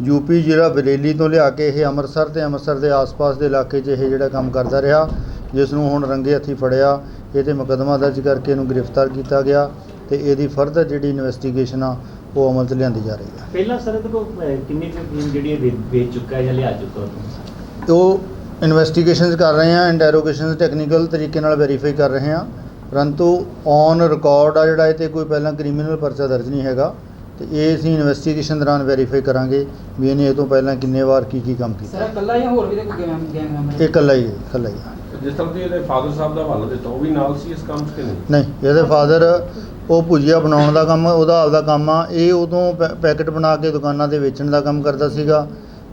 UP ਜਿਹੜਾ ਬਰੇਲੀ ਤੋਂ ਲਿਆ ਕੇ ਇਹ ਅੰਮ੍ਰਿਤਸਰ ਤੇ ਅੰਮ੍ਰਿਤਸਰ ਦੇ ਆਸ-ਪਾਸ ਦੇ ਇਲਾਕੇ 'ਚ ਇਹ ਜਿਹੜਾ ਕੰਮ ਕਰਦਾ ਰਿਹਾ ਜਿਸ ਨੂੰ ਹੁਣ ਰੰਗੇ ਹੱਥੀ ਫੜਿਆ ਇਹ ਤੇ ਮੁਕੱਦਮਾ ਦਰਜ ਕਰਕੇ ਇਹਨੂੰ ਗ੍ਰਿਫਤਾਰ ਕੀਤਾ ਗਿਆ ਤੇ ਇਹਦੀ ਫਰਦਰ ਜਿਹੜੀ ਇਨਵੈਸਟੀਗੇਸ਼ਨ ਆ ਉਹ ਅਮਲ 'ਚ ਲਿਆਂਦੀ ਜਾ ਰਹੀ ਹੈ ਪਹਿਲਾਂ ਸਰ ਇਹਦੇ ਕੋਲ ਅਹ, ਕਿੰਨੀ ਕੁ ਫੀਮ ਜਿਹੜੀ ਇਹ ਵੇ- ਵੇਚ ਚੁੱਕਾ ਹੈ ਜਾਂ ਲਿਆ ਚੁੱਕਾ ਉਹ ਉਹ ਇਨਵੈਸਟੀਗੇਸ਼ਨਸ ਕਰ ਰਹੇ ਹਾਂ ਇੰਟਰੋਗੇਸ਼ਨਸ ਟੈਕਨੀਕਲ ਤਰੀਕੇ ਨਾਲ ਵੈਰੀਫਾਈ ਕਰ ਰਹੇ ਹਾਂ ਪਰੰਤੂ ਔਨ ਰਿਕਾਰਡ ਆ ਜਿਹੜਾ ਇਹ ਤੇ ਕੋਈ ਪਹਿਲਾਂ ਕ੍ਰਿਮੀਨਲ ਪਰਚਾ ਦਰਜ ਨਹੀਂ ਹੈਗਾ। ਤੇ ਇਹ ਅਸੀਂ ਇਨਵੈਸਟੀਗੇਸ਼ਨ ਦੌਰਾਨ ਵੈਰੀਫਾਈ ਕਰਾਂਗੇ ਵੀ ਇਹਨੇ ਇਹ ਤੋਂ ਪਹਿਲਾਂ ਕਿੰਨੇ ਵਾਰ ਕੀ ਕੀ ਕੰਮ ਕੀਤਾ। ਸਰ ਇਕੱਲਾ ਜਾਂ ਹੋਰ ਵੀ ਕੋਈ ਗੈਂਗ ਗੈਂਗ ਮੈਂਬਰ ਇਹ ਇਕੱਲਾ ਹੀ ਹੈ ਇਕੱਲਾ ਹੀ ਹੈ। ਜਿਸ ਤਰ੍ਹਾਂ ਤੁਸੀਂ ਇਹਦੇ ਫਾਦਰ ਸਾਹਿਬ ਦਾ ਹਵਾਲਾ ਦਿੱਤਾ ਉਹ ਵੀ ਨਾਲ ਸੀ ਇਸ ਕੰਮ 'ਚ ਕਿ ਨਹੀਂ? ਨਹੀਂ ਇਹਦੇ ਫਾਦਰ ਉਹ ਭੁਜੀਆ ਬਣਾਉਣ ਦਾ ਕੰਮ ਉਹਦਾ ਆਪਦਾ ਕੰਮ ਆ। ਇਹ ਉਦੋਂ ਪੈ- ਪੈਕਟ ਬਣਾ ਕੇ ਦੁਕਾਨਾਂ ਤੇ ਵੇਚਣ ਦਾ ਕੰਮ ਕਰਦਾ ਸੀਗਾ।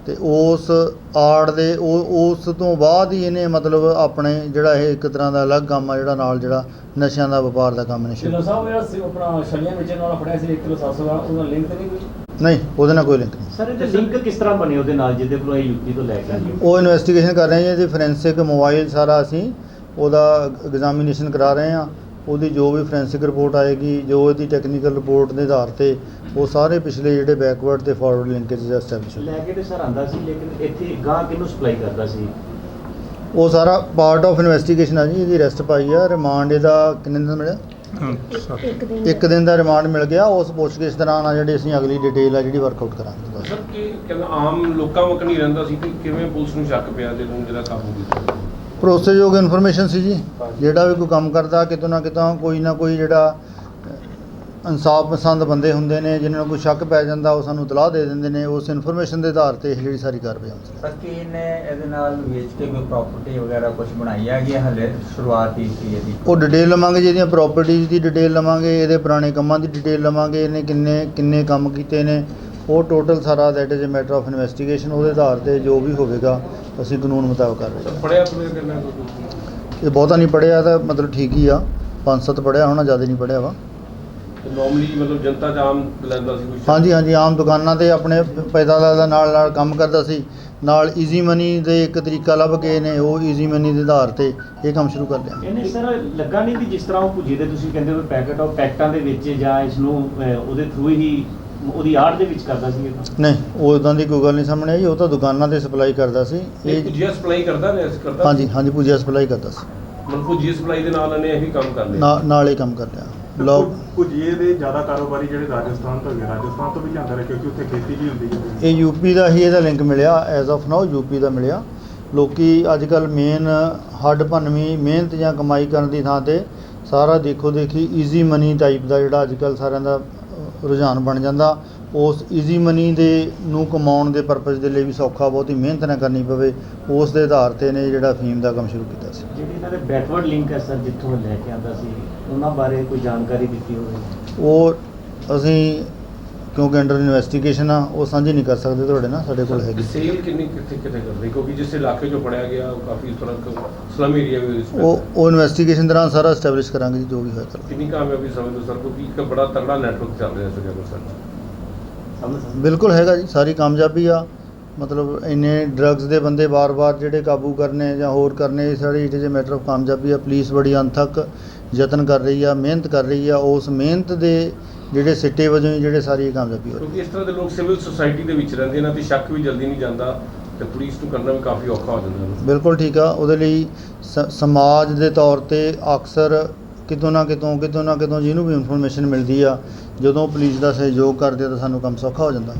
ਤੇ ਉਸ ਆੜ ਦੇ ਉਹ ਉਸ ਤੋਂ ਬਾਅਦ ਹੀ ਇਹਨੇ ਮਤਲਬ ਆਪਣੇ ਜਿਹੜਾ ਇਹ ਇੱਕ ਤਰ੍ਹਾਂ ਦਾ ਅਲੱਗ ਕੰਮ ਆ ਜਿਹੜਾ ਨਾਲ ਜਿਹੜਾ ਨਸ਼ਿਆਂ ਦਾ ਵਪਾਰ ਦਾ ਕੰਮ ਨੇ ਸ਼ੁਰੂ ਢਿੱਲੋਂ ਸਾਹਿਬ ਜਿਹੜਾ ਸੀ ਆਪਣਾ ਛਲੀਆਂ ਵੇਚਣ ਵਾਲਾ ਫੜਿਆ ਸੀ 1 ਕਿਲੋ 700 ਦਾ ਉਹਦਾ ਲਿੰਕ ਤੇ ਨਹੀਂ ਕੋਈ? ਨਹੀਂ ਉਹਦੇ ਨਾਲ ਕੋਈ ਲਿੰਕ ਨਹੀਂ। ਸਰ ਇਹਦੇ ਲਿੰਕ ਕਿਸ ਤਰ੍ਹਾਂ ਬਣੇ ਉਹਦੇ ਨਾਲ ਜਿਹਦੇ ਕੋਲ ਇਹ ਯੂਪੀ ਤੋਂ ਲੈ ਕੇ ਆਏ ਉਹ ਇਨਵੈਸਟੀਗੇਸ਼ਨ ਕਰ ਰਹੇ ਹਾਂ ਜੀ ਫੋਰੈਂਸਿਕ ਮੋਬਾਈਲ ਸਾਰਾ ਅਸੀਂ ਉਹਦਾ ਐਗਜ਼ਾਮੀਨੇਸ਼ਨ ਕਰਾ ਰਹੇ ਹਾਂ। ਉਹਦੀ ਜੋ ਵੀ ਫੋਰੈਂਸਿਕ ਰਿਪੋਰਟ ਆਏਗੀ ਜੋ ਇਹਦੀ ਟੈਕਨੀਕਲ ਰਿਪੋਰਟ ਦੇ ਆਧਾਰ ਤੇ ਉਹ ਸਾਰੇ ਪਿਛਲੇ ਜਿਹੜੇ ਬੈਕਵਰਡ ਤੇ ਫਾਰਵਰਡ ਲਿੰਕੇਜ ਐਸਟੈਬਲਿਸ਼ ਲੈ ਕੇ ਤੇ ਸਰ ਆਂਦਾ ਸੀ ਲੇਕਿਨ ਇੱਥੇ ਗਾਂ ਕਿਹਨੂੰ ਸਪਲਾਈ ਕਰਦਾ ਸੀ? ਉਹ ਸਾਰਾ ਪਾਰਟ ਆਫ ਇਨਵੈਸਟੀਗੇਸ਼ਨ ਆ ਜੀ ਇਹਦੀ ਅਰੈਸਟ ਪਾਈ ਆ ਰਿਮਾਂਡ ਇਹਦਾ ਕਿੰਨੇ ਦਿਨ ਦਾ ਮਿਲਿਆ? ਇੱਕ ਦਿਨ ਦਾ। ਰਿਮਾਂਡ ਮਿਲ ਗਿਆ ਉਸ ਪੁੱਛਗਿੱਛ ਦੌਰਾਨ ਆ ਜਿਹੜੀ ਅਸੀਂ ਅਗਲੀ ਡਿਟੇਲ ਆ ਜਿਹੜੀ ਵਰਕਆਊਟ ਕਰਾਂਗੇ। ਸਰ ਕੀ ਕਹਿੰਦਾ ਆਮ ਲੋਕਾਂ ਵਕ ਨਹੀਂ ਰਹਿੰਦਾ ਸੀ ਕਿ ਕਿਵੇਂ ਪੁਲਿਸ ਨੂੰ ਸ਼ੱਕ ਪਿਆ ਜਦੋਂ ਜਿਹੜਾ ਕਾਬੂ ਕੀਤਾ ਭਰੋਸੇਯੋਗ ਇਨਫੋਰਮੇਸ਼ਨ ਸੀ ਜੀ। ਜਿਹੜਾ ਵੀ ਕੋਈ ਕੰਮ ਕਰਦਾ ਕਿਤੋਂ ਨਾ ਕਿਤੋਂ ਕੋਈ ਨਾ ਕੋਈ ਜਿਹੜਾ ਇਨਸਾਫ ਪਸੰਦ ਬੰਦੇ ਹੁੰਦੇ ਨੇ ਜਿਨ੍ਹਾਂ ਨੂੰ ਕੋਈ ਸ਼ੱਕ ਪੈ ਜਾਂਦਾ ਉਹ ਸਾਨੂੰ ਇਤਲਾਹ ਦੇ ਦਿੰਦੇ ਨੇ। ਉਸ ਇਨਫੋਰਮੇਸ਼ਨ ਦੇ ਆਧਾਰ ਤੇ ਇਹ ਜਿਹੜੀ ਸਾਰੀ ਕਾਰਵਾਈ ਹੁੰਦੀ ਹੈ। ਕੀ ਇਹਨੇ ਇਹਦੇ ਨਾਲ ਵੇਚ ਕੇ ਕੋਈ ਪ੍ਰਾਪਰਟੀ ਵਗੈਰਾ ਕੁਝ ਬਣਾਈ ਹੈਗੀ ਹੈ ਹਲੇ? ਸ਼ੁਰੂਆਤ ਹੀ ਸੀ ਇਹਦੀ? ਉਹ ਡਿਟੇਲ ਲਵਾਂਗੇ ਜਿਹਦੀਆਂ ਪ੍ਰਾਪਰਟੀਆਂ ਦੀ ਡਿਟੇਲ ਲਵਾਂਗੇ ਇਹਦੇ ਪੁਰਾਣੇ ਕੰਮਾਂ ਦੀ ਡਿਟੇਲ ਲਵਾਂਗੇ ਇਹਨੇ ਕਿੰਨੇ ਕਿੰਨੇ ਕੰਮ ਕੀਤੇ ਨੇ ਉਹ ਟੋਟਲ ਸਾਰਾ that is a matter of investigation ਉਹਦੇ ਆਧਾਰ ਤੇ ਜੋ ਵੀ ਹੋਵੇਗਾ ਅਸੀਂ ਕਾਨੂੰਨ ਮੁਤਾਬਕ ਕਰ ਰਹੇ ਸਰ ਹਾਂ ਪੜਿਆ ਪੜਿਆ ਕੋਈ ਇਹ ਬਹੁਤਾ ਨਹੀਂ ਪੜਿਆ ਤਾਂ ਮਤਲਬ ਠੀਕ ਹੀ ਆ। ਪੰਜ ਸੱਤ ਪੜਿਆ ਹੋਣਾ ਜ਼ਿਆਦਾ ਨਹੀਂ ਪੜਿਆ ਵਾ। ਨਾਰਮਲੀ ਮਤਲਬ ਜਨਤਾ ਚ ਆਮ ਲੈਂਦਾ ਸੀ ਸ਼ੱਕ? ਹਾਂਜੀ ਹਾਂਜੀ ਆਮ ਦੁਕਾਨਾਂ ਤੇ ਆਪਣੇ ਪੈਦਾ ਦਾ ਨਾਲ ਨਾਲ ਕੰਮ ਕਰਦਾ ਸੀ। ਨਾਲ ਈਜ਼ੀ ਮਨੀ ਦੇ ਇੱਕ ਤਰੀਕਾ ਲੱਭ ਕੇ ਨੇ ਉਹ ਈਜ਼ੀ ਮਨੀ ਦੇ ਆਧਾਰ ਤੇ ਇਹ ਕੰਮ ਸ਼ੁਰੂ ਕਰ ਲਿਆ। ਇਹਨੇ ਸਰ ਲੱਗਾ ਨਹੀਂ ਵੀ ਜਿਸ ਤਰ੍ਹਾਂ ਉਹ ਭੁਜੀ ਦੇ ਤੁਸੀਂ ਕਹਿੰਦੇ ਹੋ ਪੈਕਟ ਉਹ ਪੈਕਟਾਂ ਦੇ ਵਿੱਚ ਜਾਂ ਇਸ ਨੂੰ ਉਹਦੇ ਥਰੂ ਹੀ ਉਹਦੀ ਆੜ ਦੇ ਵਿੱਚ ਕਰਦਾ ਸੀ ਇਹ ਤਾਂ। ਨਹੀਂ ਉਹ ਇਦਾਂ ਦੀ ਕੋਈ ਗੱਲ ਨਹੀਂ ਸਾਹਮਣੇ ਆਈ ਉਹ ਤਾਂ ਦੁਕਾਨਾਂ ਤੇ ਸਪਲਾਈ ਕਰਦਾ ਸੀ। ਇਹ ਇਹ ਪੁਜੀਆ ਸਪਲਾਈ ਕਰਦਾ ਨੇ ਇਸ ਕਰਦਾ ਹਾਂਜੀ ਹਾਂਜੀ ਪੂਜਾ ਸਪਲਾਈ ਕਰਦਾ ਸੀ। ਮਤਲਬ ਪੁਜੀਆ ਸਪਲਾਈ ਦੇ ਨਾਲ ਇਹਨੇ ਇਹ ਵੀ ਕੰਮ ਕਰ ਲਿਆ? ਨਾਲ ਨਾਲ ਹੀ ਕੰਮ ਕਰ ਲਿਆ। ਲੋਕ ਭੁਜੀਏ ਦੇ ਜ਼ਿਆਦਾ ਕਾਰੋਬਾਰੀ ਜਿਹੜੇ ਰਾਜਸਥਾਨ ਤੋਂ ਹੈਗੇ ਰਾਜਸਥਾਨ ਤੋਂ ਵੀ ਲਿਆਂਦਾ ਰਿਹਾ ਕਿਉਂਕਿ ਉੱਥੇ ਖੇਤੀ ਵੀ ਹੁੰਦੀ ਹੈ। ਇਹ ਯੂਪੀ ਦਾ ਹੀ ਇਹਦਾ ਲਿੰਕ ਮਿਲਿਆ ਐਜ਼ ਆਫ ਨਾਓ ਯੂਪੀ ਦਾ ਮਿਲਿਆ। ਲੋਕੀ ਅੱਜ ਕੱਲ ਮੇਨ ਹੱਡ ਭੰਨਵੀਂ ਮਿਹਨਤ ਜਾਂ ਕਮਾਈ ਕਰਨ ਦੀ ਥਾਂ ਤੇ ਸਾਰਾ ਦੇਖੋ ਦੇਖੀ ਈਜ਼ੀ ਮਨੀ ਟਾਈਪ ਦਾ ਜਿਹੜਾ ਅੱਜ ਕੱਲ ਸਾਰਿਆਂ ਦਾ ਰੁਝਾਨ ਬਣ ਜਾਂਦਾ। ਉਸ ਈਜ਼ੀ ਮਨੀ ਦੇ ਨੂੰ ਕਮਾਉਣ ਦੇ ਪਰਪਸ ਦੇ ਲਈ ਵੀ ਸੌਖਾ ਬਹੁਤੀ ਮਿਹਨਤ ਨਾ ਕਰਨੀ ਪਵੇ ਉਸ ਦੇ ਆਧਾਰ ਤੇ ਨੇ ਜਿਹੜਾ ਫੀਮ ਦਾ ਕੰਮ ਸ਼ੁਰੂ ਕੀਤਾ ਸੀ। ਜਿਹੜੀ ਇਹਨਾਂ ਦੇ ਬੈਕਵਰਡ ਲਿੰਕ ਹੈ ਸਰ ਜਿੱਥੋਂ ਲੈ ਕੇ ਆਂਦਾ ਸੀ ਉਹਨਾਂ ਬਾਰੇ ਕੋਈ ਜਾਣਕਾਰੀ ਦਿੱਤੀ ਹੋਵੇ? ਉਹ ਅਸੀਂ ਕਿਉਂਕਿ ਅੰਡਰ ਇਨਵੈਸਟੀਗੇਸ਼ਨ ਆ ਉਹ ਸਾਂਝੀ ਨਹੀਂ ਕਰ ਸਕਦੇ ਤੁਹਾਡੇ ਨਾਲ ਸਾਡੇ ਕੋਲ ਹੈਗੀ। ਸੇਲ ਕਿੰਨੀ ਕਿੱਥੇ ਕਿੱਥੇ ਕਰਦੇ ਕਿਉਂਕਿ ਜਿਸ ਇਲਾਕੇ ਚੋਂ ਫੜਿਆ ਗਿਆ ਉਹ ਕਾਫੀ ਇਸ ਤਰ੍ਹਾਂ ਸਲਮ ਏਰੀਆ ਵੀ ਇਸ ਉਹ ਉਹ ਇਨਵੈਸਟੀਗੇਸ਼ਨ ਦੌਰਾਨ ਸਾਰਾ ਐਸਟੈਬਲਿਸ਼ ਕਰਾਂਗੇ ਜੀ ਜੋ ਵੀ ਹੋਏਗਾ ਕਿੰਨੀ ਕਾਮਯਾਬੀ ਸਮਝਦੇ ਸਰ ਕਿਉਂਕਿ ਇੱਕ ਬੜਾ ਤਗੜਾ ਨੈਟਵਰਕ ਚੱਲ ਰਿਹਾ ਸਰ ਬਿਲਕੁਲ ਹੈਗਾ ਜੀ ਸਾਰੀ ਕਾਮਯਾਬੀ ਆ। ਮਤਲਬ ਇੰਨੇ ਡਰੱਗਸ ਦੇ ਬੰਦੇ ਵਾਰ-ਵਾਰ ਜਿਹੜੇ ਕਾਬੂ ਕਰਨੇ ਜਾਂ ਹੋਰ ਕਰਨੇ ਇਹ ਸਾਰੀ it is a matter of ਕਾਮਯਾਬੀ ਆ। ਪੁਲਿਸ ਬੜੀ ਅਣਥੱਕ ਯਤਨ ਕਰ ਰਹੀ ਆ ਮਿਹਨਤ ਕਰ ਰਹੀ ਆ। ਉਸ ਮਿਹਨਤ ਦੇ ਜਿਹੜੇ ਸਿੱਟੇ ਵਜੋਂ ਹੀ ਜਿਹੜੇ ਸਾਰੀ ਇਹ ਕਾਮਯਾਬੀ ਹੋ ਰਹੀ ਕਿਉਂਕਿ ਇਸ ਤਰ੍ਹਾਂ ਦੇ ਲੋਕ ਸਿਵਲ ਸੁਸਾਇਟੀ ਦੇ ਵਿੱਚ ਰਹਿੰਦੇ ਇਹਨਾਂ ਤੇ ਸ਼ੱਕ ਵੀ ਜਲਦੀ ਨਹੀਂ ਜਾਂਦਾ ਤੇ ਪੁਲਿਸ ਨੂੰ ਕਰਨਾ ਵੀ ਕਾਫੀ ਔਖਾ ਹੋ ਜਾਂਦਾ ਬਿਲਕੁਲ ਠੀਕ ਆ। ਉਹਦੇ ਲਈ ਸਮਾਜ ਦੇ ਤੌਰ ਤੇ ਅਕਸਰ ਕਿਤੋਂ ਨਾ ਕਿਤੋਂ ਕਿਤੋਂ ਨਾ ਕਿਤੋਂ ਜਿਹਨੂੰ ਵੀ ਇਨਫੋਰਮੇਸ਼ਨ ਮਿਲਦੀ ਆ ਜਦੋਂ ਪੁਲਿਸ ਦਾ ਸਹਿਯੋਗ ਕਰਦੇ ਆ ਤਾਂ ਸਾਨੂੰ ਕੰਮ ਸੌਖਾ ਹੋ ਜਾਂਦਾ।